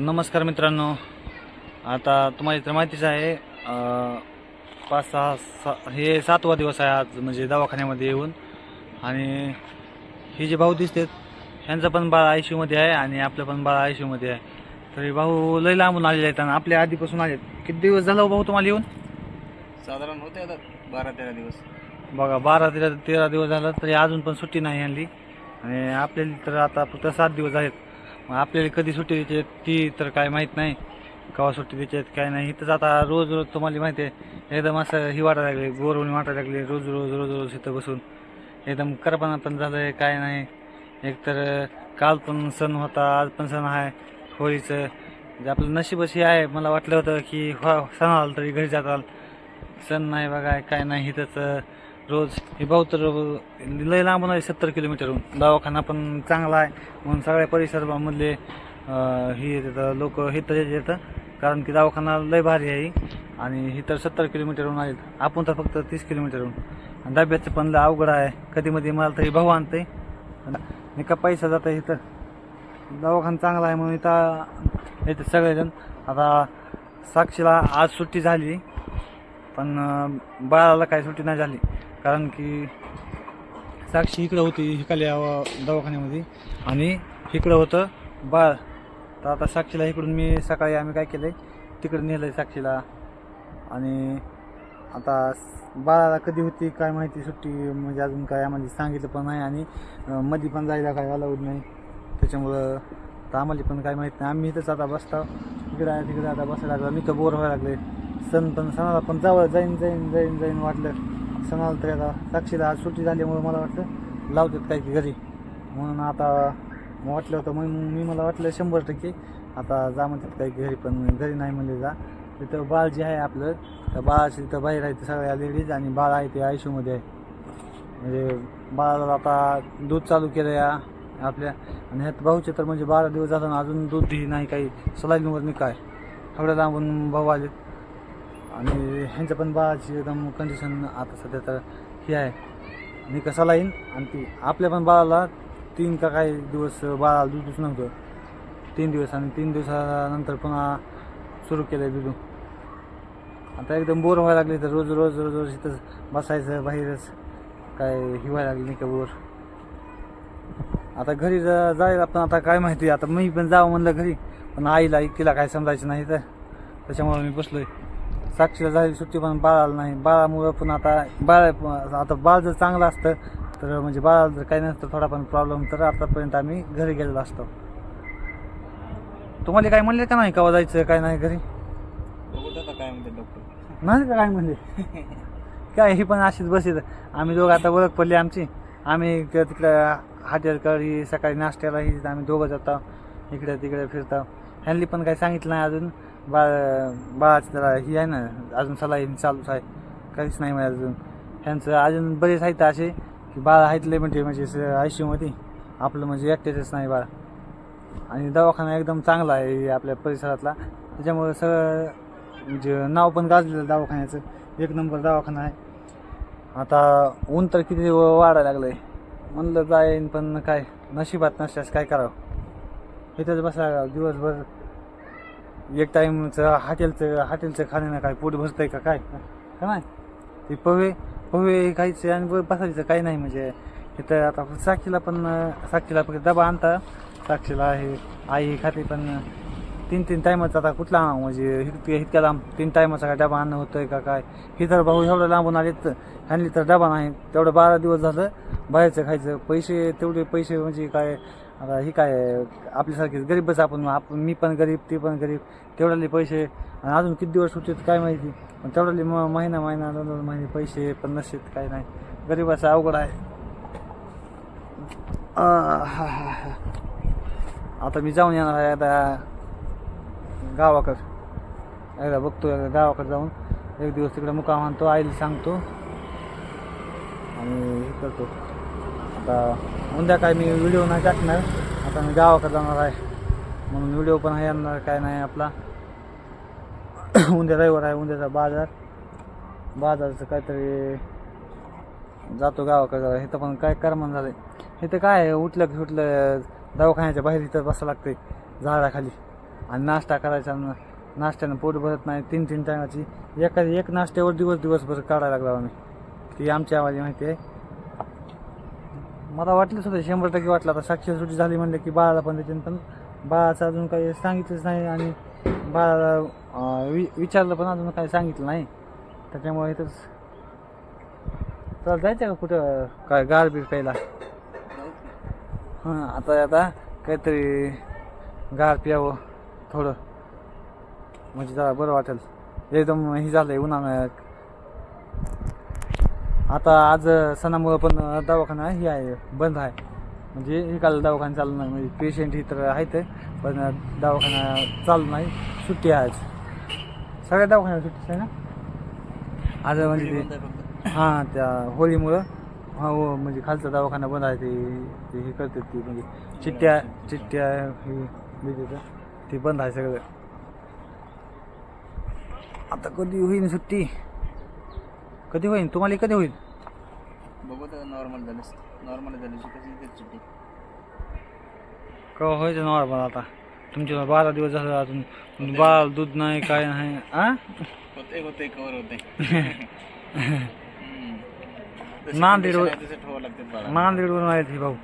नमस्कार मित्रांनो. आता तुम्हाला तर माहितीच आहे पाच सहा सा हे सातवा दिवस आहे आज म्हणजे दवाखान्यामध्ये येऊन. आणि हे जे भाऊ दिसतात ह्यांचं पण बाळ आयमध्ये आहे आणि आपलं पण बाळ आयमध्ये आहे. तरी भाऊ लय लांबून आलेले आहेत आणि आपल्या आधीपासून आलेत. किती दिवस झालं हो भाऊ तुम्हाला येऊन? साधारण होते आता बारा तेरा दिवस. बघा बारा तेरा तेरा दिवस झालं तरी अजून पण सुट्टी नाही आणली. आणि आपल्याला तर आता फक्त सात दिवस आहेत. मग आपल्याला कधी सुट्टी द्यायची ती तर काय माहीत नाही. केव्हा सुट्टी द्यायची आहेत, काय नाही. इथंच आता रोज रोज तुम्हाला माहिती आहे एकदम असं ही वाटायला लागले गोरवणी वाटायला लागले रोज रोज रोज रोज इथं बसून. एकदम करपणा पण झालं आहे काय नाही. एकतर काल पण सण होता आज पण सण आहे होळीचं. जे आपलं नशीब अशी आहे मला वाटलं होतं की हो सण आला तरी घरी जाताल. सण नाही बघा काय नाही इथंच रोज हे भाऊ तर लय लांबून आहे सत्तर किलोमीटरहून. दवाखाना पण चांगला आहे. म्हणून सगळ्या परिसरामधले हे ही लोक हे तर येतं कारण की दवाखाना लय भारी आहे. आणि ही तर सत्तर किलोमीटरहून आहेत. आपण तर फक्त तीस किलोमीटरहून. आणि डब्याचं पण लय अवघड आहे. कधी मध्ये मला तरी भाऊ आणते. आहे का पैसा जात आहे इथं. दवाखाना चांगला आहे म्हणून इथं येते सगळेजण. आता साक्षीला आज सुट्टी झाली. पण बाळाला काही सुट्टी नाही झाली. कारण की साक्षी इकडं होती हिकाल्या दवाखान्यामध्ये आणि इकडं होतं बाळ. तर आता साक्षीला इकडून मी सकाळी आम्ही काय केलं तिकडं नेलं आहे साक्षीला. आणि आता बाळाला कधी होती काय माहिती सुट्टी म्हणजे अजून काय आम्हाला सांगितलं पण नाही आणि मध्ये पण जायला काय अलाउड नाही. त्याच्यामुळं तर आम्हाला पण काय माहीत नाही. आम्ही इथंच आता बसता. इकडं तिकडे आता बसायला लागलं. मी तर बोर व्हायला लागले सण पण सणाला पण जावं जाईन जाईन जाईन जाईन वाटलं. सणाला तरी आता साक्षीला आज सुट्टी झाल्यामुळे मला वाटलं लावतात काय की घरी. म्हणून आता मग वाटलं होतं मग मी मला वाटलं शंभर टक्के आता जा म्हणतात काही घरी पण घरी नाही म्हणले जा. तिथं बाळ जे आहे आपलं त्या बाळाची तिथं बाहेर आहे ते सगळ्या लेडीज आणि बाळ आहे ते आयशूमध्ये आहे म्हणजे बाळाला आता दूध चालू केलं या आपल्या आणि ह्यात भाऊचे तर म्हणजे बारा दिवस झालं अजून दूध नाही काही सलाईनवर नाही काय. एवढ्या लांबून भाऊ आलेत. आणि ह्यांच्या पण बाळाची एकदम कंडिशन आता सध्या तर ही आहे. मी का येईन? आणि ती आपल्या पण बाळाला तीन का काही दिवस बाळाला दूधच नव्हतं तीन दिवस आणि तीन दिवसानंतर पुन्हा सुरू केलं आहे दूध. आता एकदम बोर व्हायला लागले तर रोज रोज रोज रोज इथंच बसायचं बाहेरच. काय हिवायला लागली नाही का बोर? आता घरी जा- जायला पण आता काय माहिती? आता मी पण जावं म्हणलं घरी. पण आईला तिला काय समजायचं नाही तर. त्याच्यामुळे मी बसलोय. साक्षीला झाली सुट्टी पण बाळाला नाही. बाळामुळं पण आता बाळ आता बाळ जर चांगलं असतं तर म्हणजे बाळाला जर काही नसतं थोडा पण प्रॉब्लेम तर आतापर्यंत आम्ही घरी गेलेलो असतो. तुम्हाला काय म्हणले का नाही केव्हा जायचं काय नाही घरी? काय म्हणते डॉक्टर नाही काय म्हणले? काय ही पण अशीच बसीत आम्ही दोघं आता ओळख पडली आमची. आम्ही तिकडं हॉटेलकडे सकाळी नाश्त्याला ही आम्ही दोघं जातो. इकडे तिकडे फिरतो. ह्यांनी पण काही सांगितलं नाही अजून. बाळ बाळाचं जरा ही आहे ना अजून सलाईन चालूच आहे. काहीच नाही म्हणजे अजून. ह्यांचं अजून बरेच आहेत असे की बाळ आहेत लय म्हणजे म्हणजे आयुष्यमध्ये. आपलं म्हणजे एकट्याचंच नाही बाळ. आणि दवाखाना एकदम चांगला आहे आपल्या परिसरातला. त्याच्यामुळे सगळं म्हणजे नाव पण गाजलेलं दवाखान्याचं. एक नंबर दवाखाना आहे. आता ऊन तर किती वाढायला लागलं आहे म्हणलं जाईन पण काय नशिबात नसल्यास काय करावं? इथंच बसा दिवसभर एक टाईमचं हॉटेलचं हॉटेलचं खाण्यानं काय पोट भरतंय का काय? का नाही? ते पवे पवे खायचे आणि ब- बसायचं काही नाही म्हणजे. इथं आता साक्षीला पण साक्षीला पण डबा आणता. साक्षीला आहे आई खाते पण तीन तीन टायमाचा आता कुठला म्हणजे? इतक्या इतक्या लांब तीन टायमाचा काय डबा आणणं होतंय का काय? हे तर भाऊ एवढं लांबून आलेत आणली तर डबा नाही. तेवढं बारा दिवस झालं बाहेरचं खायचं. पैसे तेवढे पैसे म्हणजे काय? आता ही काय आपल्यासारखीच गरीबच आपण आपण मी पण गरीब ते पण गरीब तेवढ्याले पैसे आणि अजून किती दिवस सुटतात काय माहिती पण तेवढ्याले म महिना महिना दोन दोन महिने पैसे पण नसेत काय नाही. गरीबाचं अवघड आहे. आता मी जाऊन येणार आहे आता गावाकडं. एकदा बघतो एकदा गावाकडं जाऊन. एक दिवस तिकडे मुकाम आणतो आईला सांगतो. आणि हे करतो. आता उद्या काय मी व्हिडिओ नाही टाकणार. आता मी गावाकडे जाणार आहे. म्हणून व्हिडिओ पण आहे येणार काय नाही आपला. उद्या रविवार आहे उद्याचा बाजार. बाजारचं काहीतरी जातो गावाकडे जरा. इथं पण काय करमन झालंय. इथं काय आहे, उठलं की उठलं दवाखान्याच्या बाहेर इथं बसावं लागते झाडाखाली. आणि नाश्ता करायचा नाश्त्यानं पोट भरत नाही. तीन तीन टायमाची. एका एक नाश्त्यावर दिवस दिवसभर काढायला लागला आम्ही. ती आमची आवाज माहिती आहे. मला वाटलंच होतं शंभर टक्के वाटलं. आता साक्षी सुट्टी झाली म्हणलं की बाळाला पण देते पण बाळाचं अजून काही सांगितलंच नाही आणि बाळाला वि विचारलं पण अजून काही सांगितलं नाही. त्याच्यामुळे इथंच चल जायचं का कुठं काय गार बीर प्यायला? हां आता आता काहीतरी गार प्यावं थोडं. म्हणजे जरा बरं वाटेल. एकदम हे झालं आहे उन्हाळ्यात आता आज सणामुळं पण दवाखाना हे आहे बंद आहे. म्हणजे हे काल दवाखाना चालू नाही म्हणजे पेशंट ही तर आहेत पण दवाखाना चालू नाही सुट्टी आहे आज. सगळ्या दवाखान्याला सुट्टी आहे ना? आज म्हणजे ते हां त्या होळीमुळं हा हो म्हणजे खालचा दवाखाना बंद आहे ते ते हे करतात ती म्हणजे चिठ्ठ्या चिठ्ठ्या हे ते बंद आहे सगळं. आता कधी होईल सुट्टी? कधी होईल तुम्हाला कधी होईल? बघू तर नॉर्मल झालं नॉर्मल झाली सुट्टी. केव्हा व्हायचं नॉर्मल आता? तुमचे बारा दिवस झालं अजून. बाळ दूध नाही काय नाही आ? होते होते कवर होते नांदेड वर- तसं ठेवावं लागते बाळा नांदेडवरून आहेत हे भाऊ.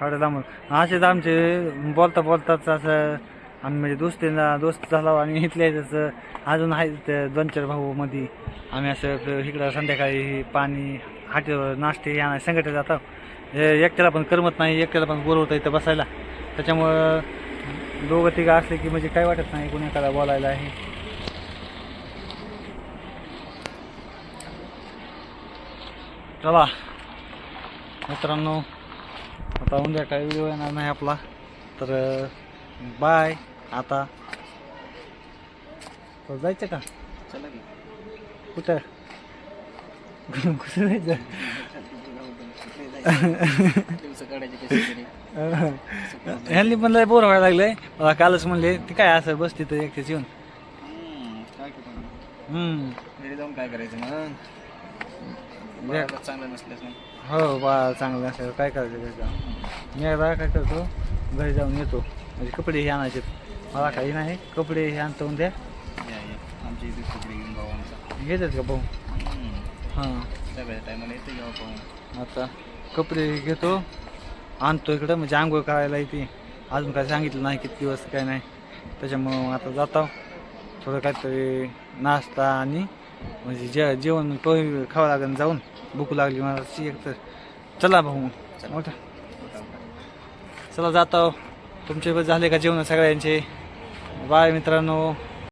एवढ्या लांब असेच आमचे बोलता बोलताच असं आम्ही म्हणजे दोस्तींना दोस्त झाला आणि इथल्या त्याचं अजून आहे दोन चार भाऊ मध्ये आम्ही असं इकडं संध्याकाळी पाणी हाटेवर नाश्ते या संकट जातो. हे एकट्याला पण करमत नाही एकट्याला पण बोर होतं इथं बसायला. त्याच्यामुळं दोघं तिघं असले की म्हणजे काय वाटत नाही कोणी एखादा बोलायला आहे. चला. मित्रांनो आता उद्या काही व्हिडिओ येणार नाही आपला. तर बाय आता. जायचं का? कुठं? कुठं जायचं? ह्यांनी पण लय बोर व्हायला लागले मला कालच म्हणले ते काय असं बस तिथं एकटेच येऊन? काय जाऊन करायचं मग? चांगलं नसल्यास हो बा चांगलं असेल काय करायचं घरी जाऊन मी काय करतो घरी जाऊन येतो. म्हणजे कपडे हे आणायचे मला काही नाही. कपडे हे आणतो उद्या या, या. आमच्या इथे कपडे घेऊन भाऊ आमचा. घेतात का भाऊ. हां. सगळ्या टायमाला येते घ्यावं पाहून. आता कपडे घेतो. आणतो इकडं. म्हणजे आंघोळ करायला येते. अजून काय सांगितलं नाही. किती दिवस काय नाही. त्याच्यामुळं आता जातो थोडं काहीतरी नाश्ता आणि म्हणजे जे जेवण पोहे खावं लागेल जाऊन. भूक लागली मला एक तर. चला भाऊ मोठा. चला जातो तुमचे झाले का जेवण सगळ्यांचे? बाय मित्रांनो.